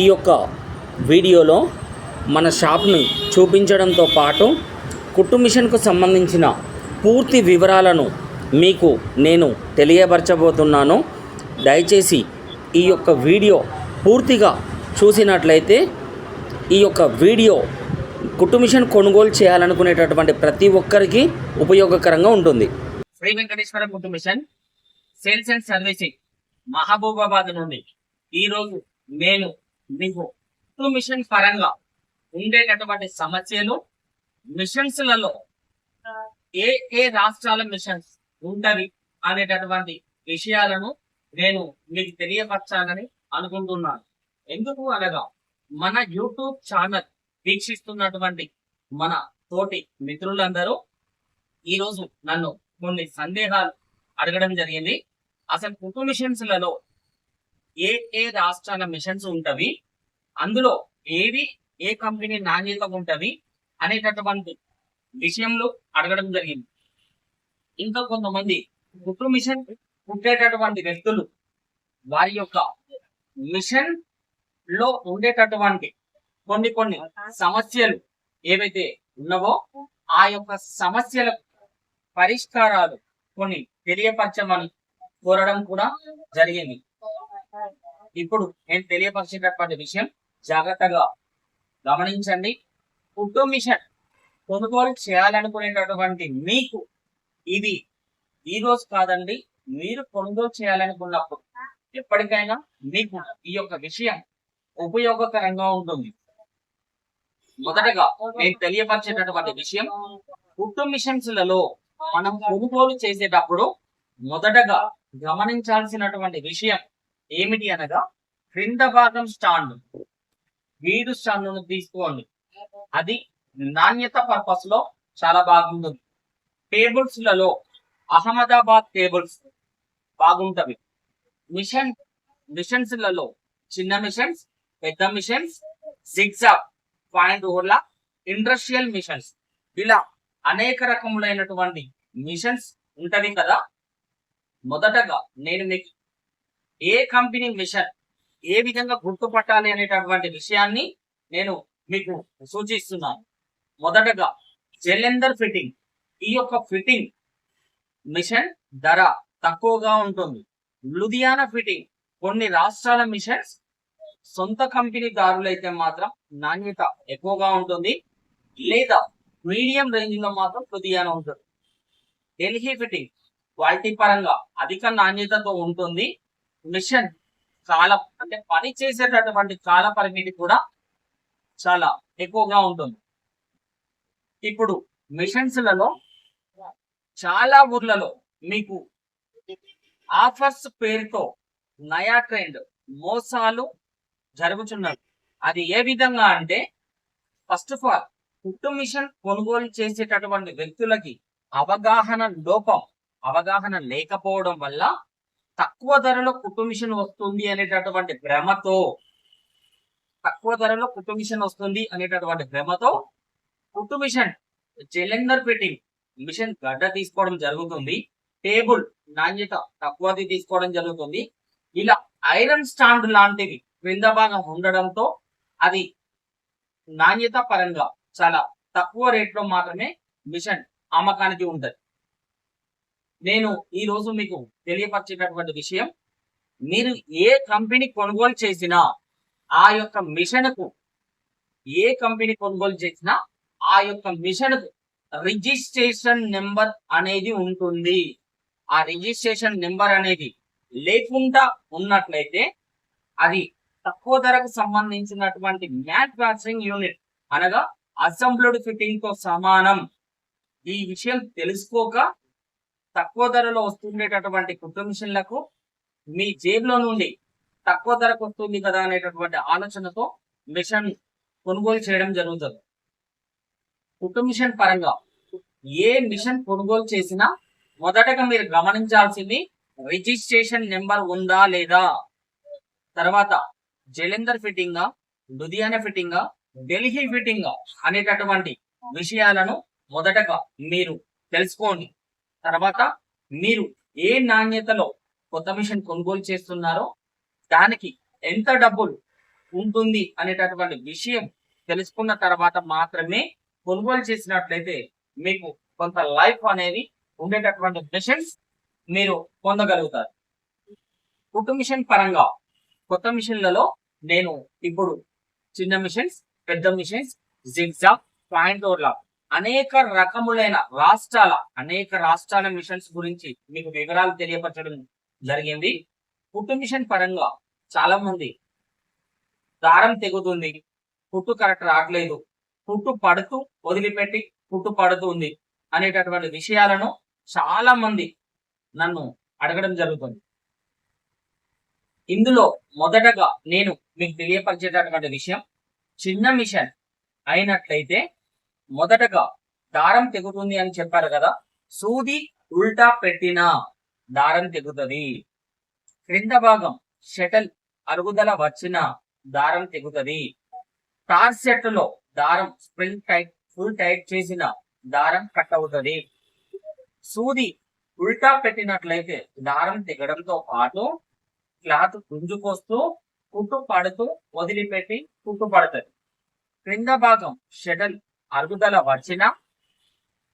ఈ యొక్క వీడియోలో మన షాప్ని చూపించడంతో పాటు కుట్టు మిషన్కు సంబంధించిన పూర్తి వివరాలను మీకు నేను తెలియపరచబోతున్నాను. దయచేసి ఈ యొక్క వీడియో పూర్తిగా చూసినట్లయితే ఈ యొక్క వీడియో కుట్టు మిషన్ కొనుగోలు చేయాలనుకునేటటువంటి ప్రతి ఒక్కరికి ఉపయోగకరంగా ఉంటుంది. శ్రీ వెంకటేశ్వర కుట్టు machine sales and servicing Mahabubabad నుండి ఈరోజు నేను మీకు టూ మిషన్ పరంగా ఉండేటటువంటి సమస్యలు మిషన్స్లలో ఏ ఏ రాష్ట్రాల మిషన్స్ ఉండవి అనేటటువంటి విషయాలను నేను మీకు తెలియపరచాలని అనుకుంటున్నాను. ఎందుకు అనగా మన యూట్యూబ్ ఛానల్ వీక్షిస్తున్నటువంటి మన తోటి మిత్రులందరూ ఈరోజు నన్ను కొన్ని సందేహాలు అడగడం జరిగింది. అసలు కుటుంబ మిషన్స్లలో ఏ ఏ రాష్ట్రాల మిషన్స్ ఉంటవి అందులో ఏవి ఏ కంపెనీ నాణ్యతగా ఉంటవి అనేటటువంటి విషయంలో అడగడం జరిగింది. ఇంకా కొంతమంది కుట్టు మిషన్ పుట్టేటటువంటి వ్యక్తులు వారి యొక్క మిషన్లో ఉండేటటువంటి కొన్ని కొన్ని సమస్యలు ఏవైతే ఉన్నవో ఆ యొక్క సమస్యల పరిష్కారాలు కొన్ని తెలియపరచమని కోరడం కూడా జరిగింది. ఇప్పుడు నేను తెలియపరిచేటటువంటి విషయం జాగ్రత్తగా గమనించండి. కుట్టు మిషన్ కొనుగోలు చేయాలనుకునేటటువంటి మీకు ఇది ఈ రోజు కాదండి మీరు కొనుగోలు చేయాలనుకున్నప్పుడు ఎప్పటికైనా మీకు ఈ యొక్క విషయం ఉపయోగకరంగా ఉంటుంది. మొదటగా నేను తెలియపరిచేటటువంటి విషయం కుట్టు మిషన్స్లలో మనం కొనుగోలు చేసేటప్పుడు మొదటగా గమనించాల్సినటువంటి విషయం ఏమిటి అనగా క్రింద భాగం స్టాండ్. వీడు స్టాండ్ తీసుకోండి. అది నాణ్యత పర్పస్లో చాలా బాగుంటుంది. టేబుల్స్లలో అహ్మదాబాద్ టేబుల్స్ బాగుంటవి. మిషన్ మిషన్స్లలో చిన్న మిషన్స్ పెద్ద మిషన్స్ జిగ్జాగ్ పాయింట్ ఓర్ల ఇండస్ట్రియల్ మిషన్స్ ఇలా అనేక రకములైనటువంటి మిషన్స్ ఉంటది కదా. మొదటగా నేను మీకు ఏ కంపెనీ మిషన్ ఏ విధంగా గుర్తుపట్టాలి అనేటటువంటి విషయాన్ని నేను మీకు సూచిస్తున్నాను. మొదటగా జెలెందర్ ఫిట్టింగ్. ఈ యొక్క ఫిట్టింగ్ మిషన్ ధర తక్కువగా ఉంటుంది. లుధియానా ఫిట్టింగ్ కొన్ని రాష్ట్రాల మిషన్స్ సొంత కంపెనీ దారులైతే మాత్రం నాణ్యత ఎక్కువగా ఉంటుంది. లేదా మీడియం రేంజ్లో మాత్రం లుధియానా ఉంటుంది. ఢిల్లీ ఫిట్టింగ్ క్వాలిటీ పరంగా అధిక నాణ్యతతో ఉంటుంది. మిషన్ కాలం అంటే పని చేసేటటువంటి కాల పరిమితి కూడా చాలా ఎక్కువగా ఉంటుంది. ఇప్పుడు మిషన్స్లలో చాలా ఊర్లలో మీకు ఆఫర్స్ పేరుతో నయా ట్రెండ్ మోసాలు జరుగుతున్నవి అది ఏ విధంగా అంటే ఫస్ట్ ఆఫ్ ఆల్ కుట్టు మిషన్ కొనుగోలు చేసేటటువంటి వ్యక్తులకి అవగాహన లోపం అవగాహన లేకపోవడం వల్ల తక్కువ ధరలో కుటుంబిషన్ వస్తుంది అనేటటువంటి భ్రమతో తక్కువ ధరలో కుటుంబిషన్ వస్తుంది అనేటటువంటి భ్రమతో కుటుంబిషన్ జలెండర్ జెలెండర్ ఫిట్టింగ్ మిషన్ గడ్డ తీసుకోవడం జరుగుతుంది టేబుల్ నాణ్యత తక్కువది తీసుకోవడం జరుగుతుంది. ఇలా ఐరన్ స్టాండ్ లాంటివి క్రింద భాగం ఉండడంతో అది నాణ్యత పరంగా చాలా తక్కువ రేట్లో మాత్రమే మిషన్ అమ్మకానికి ఉంటుంది. నేను ఈ రోజు మీకు తెలియపరిచేటటువంటి విషయం మీరు ఏ కంపెనీ కొనుగోలు చేసినా ఆ యొక్క మిషన్కు ఏ కంపెనీ కొనుగోలు చేసినా ఆ యొక్క మిషన్కు రిజిస్ట్రేషన్ నెంబర్ అనేది ఉంటుంది. ఆ రిజిస్ట్రేషన్ నెంబర్ అనేది లేకుండా ఉన్నట్లయితే అది తక్కువ ధరకు సంబంధించినటువంటి మ్యానుఫ్యాక్చరింగ్ యూనిట్ అనగా అసెంబ్లీడ్ ఫిట్టింగ్తో సమానం. ఈ విషయం తెలుసుకోక తక్కువ ధరలో వస్తుండేటటువంటి కుట్టు మిషన్లకు మీ జేబులో నుండి తక్కువ ధరకు వస్తుంది కదా అనేటటువంటి ఆలోచనతో మిషన్ కొనుగోలు చేయడం జరుగుతుంది. కుట్టు మిషన్ పరంగా ఏ మిషన్ కొనుగోలు చేసినా మొదటగా మీరు గమనించాల్సింది రిజిస్ట్రేషన్ నెంబర్ ఉందా లేదా? తర్వాత Jalandhar fitting Ludhiana fitting Delhi fitting అనేటటువంటి విషయాలను మొదటగా మీరు తెలుసుకోండి. తర్వాత మీరు ఏ నాణ్యతలో కొత్త మిషన్ కొనుగోలు చేస్తున్నారో దానికి ఎంత డబ్బులు ఉంటుంది అనేటటువంటి విషయం తెలుసుకున్న తర్వాత మాత్రమే కొనుగోలు చేసినట్లయితే మీకు కొంత లైఫ్ అనేది ఉండేటటువంటి మిషన్స్ మీరు పొందగలుగుతారు. కుట్టు మిషన్ పరంగా కొత్త మిషన్లలో నేను ఇప్పుడు చిన్న మిషన్స్ పెద్ద మిషన్స్ జిగ్జాగ్ పాయింట్ ఓర్లా అనేక రకములైన రాష్ట్రాల అనేక రాష్ట్రాల మిషన్స్ గురించి మీకు వివరాలు తెలియపరచడం జరిగింది. పుట్టు మిషన్ పరంగా చాలా మంది దారం తెగుతుంది. పుట్టు కరెక్ట్ రావట్లేదు. పుట్టు పడుతూ వదిలిపెట్టి పుట్టు పడుతుంది అనేటటువంటి విషయాలను చాలా మంది నన్ను అడగడం జరుగుతుంది. ఇందులో మొదటగా నేను మీకు తెలియపరిచేటటువంటి విషయం చిన్న మిషన్ అయినట్లయితే మొదటగా దారం తెగుతుంది అని చెప్పారు కదా సూది ఉల్టా పెట్టిన దారం తెగుతుంది. క్రింద భాగం షటల్ అరుగుదల వచ్చిన దారం తెగుతుంది. టార్ సెట్లో దారం స్ప్రింగ్ టైట్ ఫుల్ టైట్ చేసిన దారం కట్ అవుతుంది. సూది ఉల్టా పెట్టినట్లయితే దారం తెగడంతో పాటు క్లాత్ గుంజుకొస్తూ కుట్టు పడుతూ వదిలిపెట్టి కుట్టు పడుతుంది. క్రింద భాగం షటల్ అరుగుదల వచ్చిన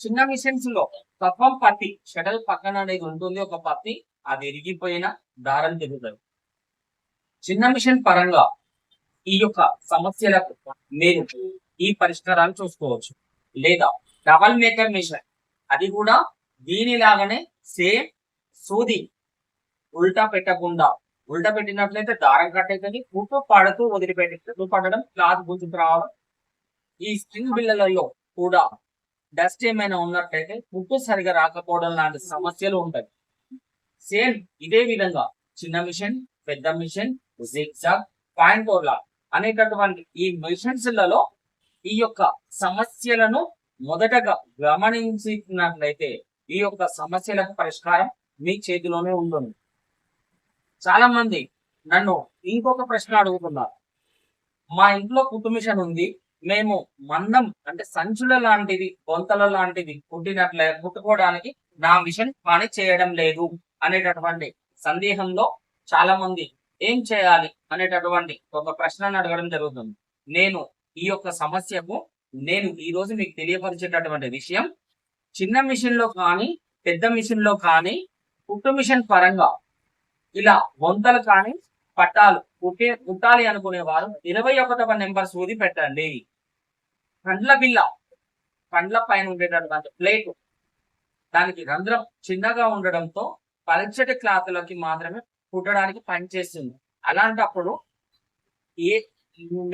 చిన్న మిషన్స్లో తత్వం పత్తి షటల్ పక్కన అనేది ఉంటుంది ఒక పత్తి అది ఇరిగిపోయిన దారం తిరుగుతుంది. చిన్న మిషన్ పరంగా ఈ యొక్క సమస్యలకు మీరు ఈ పరిష్కారాలు చూసుకోవచ్చు. లేదా డబల్ మేకర్ మిషన్ అది కూడా దీనిలాగానే సేమ్ సూది ఉల్టా పెట్టకుండా ఉల్టా పెట్టినట్లయితే దారం కట్టేదని కుట్టు పడుతూ వదిలిపెట్టి పడడం క్లాత్ గుంజుకు రావడం ఈ స్ప్రింగ్ బిల్లలలో కూడా డస్ట్ ఏమైనా ఉన్నట్లయితే పుట్టు సరిగా రాకపోవడం లాంటి సమస్యలు ఉంటాయి. సేమ్ ఇదే విధంగా చిన్న మిషన్ పెద్ద మిషన్ జిగ్జాగ్ పాయింట్ ఓలా అనేటటువంటి ఈ మిషన్స్లలో ఈ యొక్క సమస్యలను మొదటగా గమనించినట్లయితే ఈ యొక్క సమస్యలకు పరిష్కారం మీ చేతిలోనే ఉంటుంది. చాలా మంది నన్ను ఇంకొక ప్రశ్న అడుగుతున్నారు. మా ఇంట్లో కుట్టు మిషన్ ఉంది. మేము మందం అంటే సంచుల లాంటిది బొంతల లాంటిది కుట్టినట్లే కుట్టుకోవడానికి నా మిషన్ పని చేయడం లేదు అనేటటువంటి సందేహంలో చాలా మంది ఏం చేయాలి అనేటటువంటి ఒక ప్రశ్నను అడగడం జరుగుతుంది. నేను ఈ యొక్క సమస్యకు నేను ఈ రోజు మీకు తెలియపరిచేటటువంటి విషయం చిన్న మిషన్లో కానీ పెద్ద మిషన్లో కానీ కుట్టు మిషన్ పరంగా ఇలా వంతలు కానీ పట్టాలు కుట్టే కుట్టాలి అనుకునే వారు ఇరవై ఒకటవ నెంబర్ సూది పెట్టండి. పండ్ల బిల్ల పండ్ల పైన ఉండేటటువంటి ప్లేట్. దానికి రంధ్రం చిన్నగా ఉండడంతో పలచటి క్లాత్లకి మాత్రమే కుట్టడానికి పనిచేస్తుంది అలాంటప్పుడు ఏ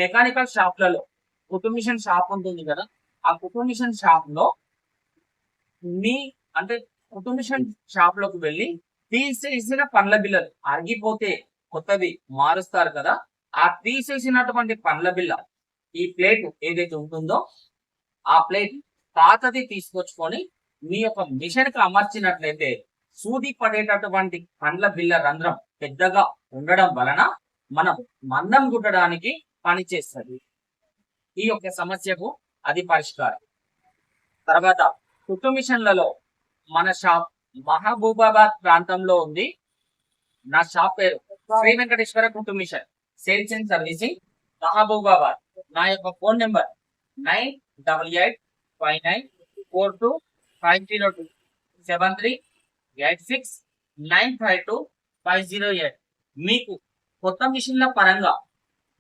మెకానికల్ షాప్లలో కుట్టు మిషన్ షాప్ ఉంటుంది కదా ఆ కుట్టు మిషన్ షాప్లో మీ అంటే కుట్టు మిషన్ షాప్లోకి వెళ్ళి తీసేసిన పండ్ల బిల్లలు అరిగిపోతే కొత్తవి మారుస్తారు కదా ఆ తీసేసినటువంటి పండ్ల బిల్ల ఈ ప్లేట్ ఏదైతే ఉంటుందో ఆ ప్లేట్ పాతది తీసుకొచ్చుకొని మీ యొక్క మిషన్కి అమర్చినట్లయితే సూది పడేటటువంటి పండ్ల బిల్ల రంధ్రం పెద్దగా ఉండడం వలన మనం మందం గుట్టడానికి పనిచేస్తుంది ఈ యొక్క సమస్యకు అది పరిష్కారం. తర్వాత కుట్టు మిషన్లలో మన షాప్ మహబూబాబాద్ ప్రాంతంలో ఉంది. నా షాప్ పేరు శ్రీ వెంకటేశ్వర కుట్టు machine sales and servicing Mahabubabad నా యొక్క phone number nine double eight five nine four two five zero two. Seven three eight six nine five two five zero eight. మీకు కొత్త మిషన్ల పరంగా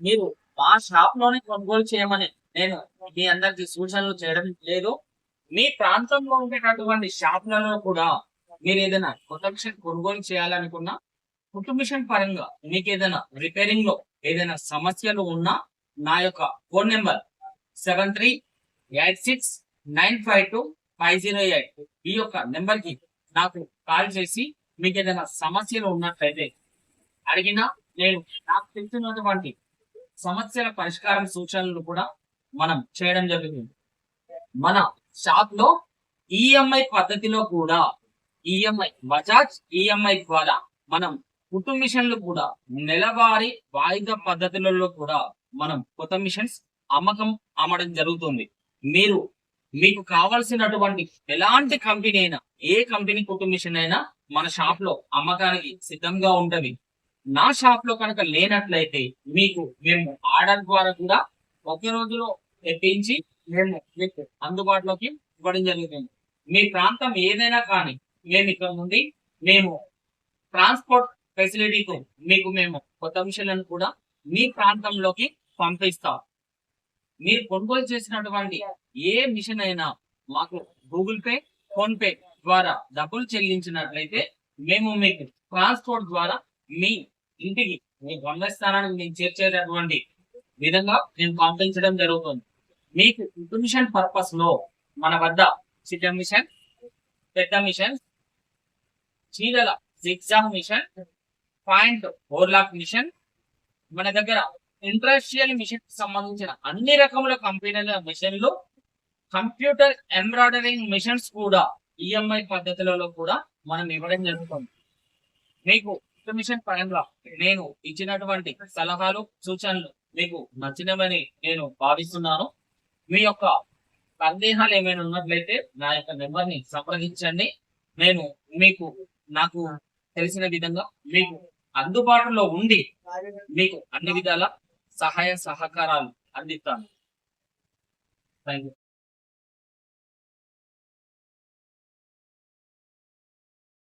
మీరు మా షాప్లోనే కొనుగోలు చేయమని నేను మీ అందరికి సూచనలు చేయడం లేదు. మీ ప్రాంతంలో ఉండేటటువంటి షాపులలో కూడా మీరు ఏదైనా కొత్త మిషన్ కొనుగోలు చేయాలనుకున్నా కుటుంబ మిషన్ పరంగా మీకు ఏదైనా రిపేరింగ్లో ఏదైనా సమస్యలు ఉన్నా నా యొక్క phone number seven three eight six nine five two five zero eight. ఈ యొక్క నెంబర్కి నాకు కాల్ చేసి మీకు ఏదైనా సమస్యలు ఉన్నట్లయితే అడిగినా నేను నాకు తెలిసినటువంటి సమస్యల పరిష్కారం సూచనలు కూడా మనం చేయడం జరుగుతుంది. మన షాప్లో ఈఎంఐ పద్ధతిలో కూడా ఈఎంఐ బజాజ్ ఈఎంఐ ద్వారా మనం కుటుంబ మిషన్లు కూడా నెలవారీ వాయిదా పద్ధతులలో కూడా మనం కొత్త మిషన్స్ అమ్మకం అమ్మడం జరుగుతుంది. మీరు మీకు కావాల్సినటువంటి ఎలాంటి కంపెనీ అయినా ఏ కంపెనీ కుటుంబ మిషన్ అయినా మన షాప్లో అమ్మకానికి సిద్ధంగా ఉంటుంది. నా షాప్లో కనుక లేనట్లయితే మీకు మేము ఆర్డర్ ద్వారా కూడా ఒకే రోజులో తెప్పించి మేము మీకు అందుబాటులోకి ఇవ్వడం జరుగుతుంది. మీ ప్రాంతం ఏదైనా కానీ మేము ఇక్కడ నుండి మేము ట్రాన్స్పోర్ట్ ఫెసిలిటీకు మీకు మేము కొత్త మిషన్లను కూడా మీ ప్రాంతంలోకి పంపిస్తాం. మీరు కొనుగోలు చేసినటువంటి ఏ మిషన్ అయినా మాకు గూగుల్ పే ఫోన్ పే ద్వారా డబ్బులు చెల్లించినట్లయితే మేము మీకు ట్రాన్స్పోర్ట్ ద్వారా మీ ఇంటికి మీ గమ్యస్థానానికి మేము చేర్చేటటువంటి విధంగా మేము పంపించడం జరుగుతుంది. మీకు మిషన్ పర్పస్లో మన వద్ద చిన్న మిషన్ పెద్ద మిషన్ చీరల six machine point overlock machine మన దగ్గర ఇండస్ట్రియల్ మిషన్ సంబంధించిన అన్ని రకముల కంపెనీల మిషన్లు కంప్యూటర్ ఎంబ్రాయిడరింగ్ మిషన్స్ కూడా ఈఎంఐ పద్ధతులలో కూడా మనం ఇవ్వడం జరుగుతుంది. మీకు మిషన్ పరంగా నేను ఇచ్చినటువంటి సలహాలు సూచనలు మీకు నచ్చినవని నేను భావిస్తున్నాను. మీ యొక్క సందేహాలు ఏమైనా ఉన్నట్లయితే నా యొక్క నెంబర్ని సంప్రదించండి. నేను మీకు నాకు తెలిసిన విధంగా మీకు అందుబాటులో ఉండి మీకు అన్ని విధాల సహాయ సహకారాలు అందిస్తాను. Thank you